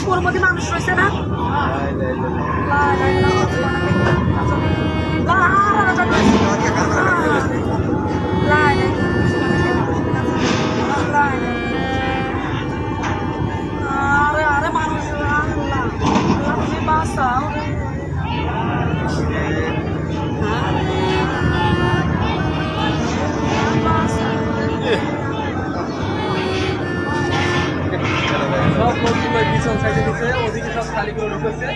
পূর্ববর্তী মানুষ রয়েছে না? আরে আরে পিছন সাইডে দিচ্ছে ওদিকে সব খালি করে ঢুকেছে।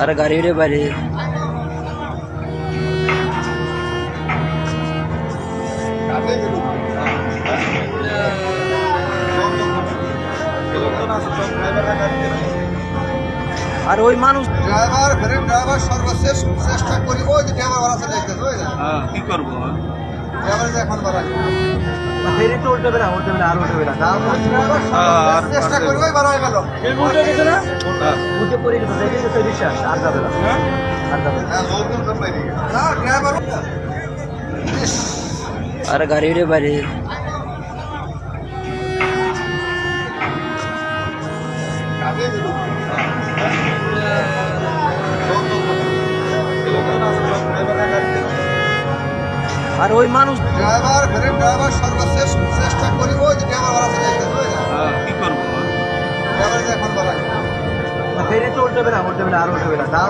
আর গাড়ি রে বাইরে আর ওই মানুষ ড্রাইভার ফেরে ড্রাইভার সর্বশেষ চেষ্টা করি ওই যে ড্রাইভার বাড়া চলে ওই কি করব? ড্রাইভার যে এখন বাড়া ফেরি তো উল্টে না উল্টে না আর উল্টে না। তাও ড্রাইভার সর্বশেষ চেষ্টা করি ওই গেল। উঠে পড়ে গেছে বিশ্বাস আর যাবে না। আর যাবে না। হ্যাঁ ড্রাইভার আর গাড়ি রে বাইরে। আর ওই মানুষ ড্রাইভার ফেরে ড্রাইভার সর্বশেষ চেষ্টা করি ওই যে ড্রাইভার বাড়া চলে আসতে ওই যে কি করব? ড্রাইভার এখন বাড়া ফেরি তো উল্টে না আর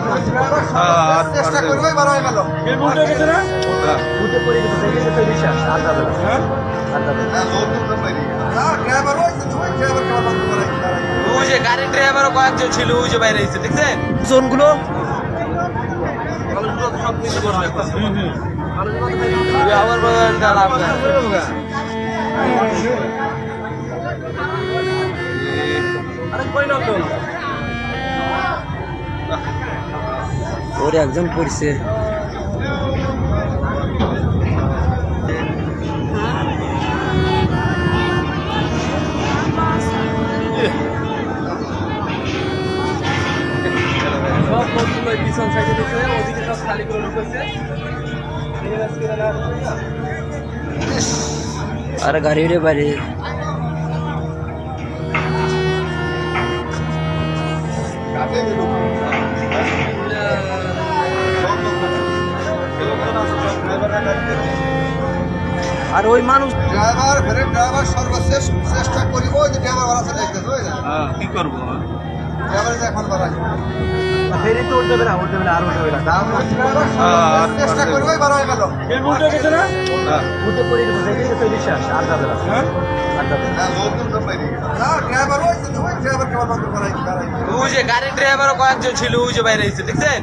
না। চেষ্টা গেল গেছে না উঠে পড়ে গেছে দেখে গেছে বিশ্বাস। আর যাবে না আর না হ্যাঁ পাইনি না ড্রাইভার ওই ড্রাইভার কেমন করে ওই যে গাড়ির ড্রাইভারও কয়েকজন ছিল ওই যে বাইরে এসে দেখছেন? জোনগুলো? সব কিছু করবে ওর একজন পড়ছে। পিছন সাইডে দিচ্ছে ওদিকে সব খালি করে ঢুকেছে। আর গাড়ি রে বাইরে আর ওই মানুষ ড্রাইভার ফেরে ড্রাইভার সর্বশেষ চেষ্টা করি ওই যে ড্রাইভার বাড়া চলে আসতে ওই যে কি করব? ড্রাইভার এখন বাড়া ফেরি তো উল্টে না উল্টে না আর উল্টে না। সর্বশেষ চেষ্টা করি গেছে না? পড়ে গেছে বিশ্বাস হ্যাঁ? লোকজন তো না ড্রাইভার ওই যে ওই ড্রাইভার কেমন বন্ধ করে ওই যে গাড়ির ড্রাইভারও কয়েকজন ছিল ওই যে বাইরে এসে দেখছেন?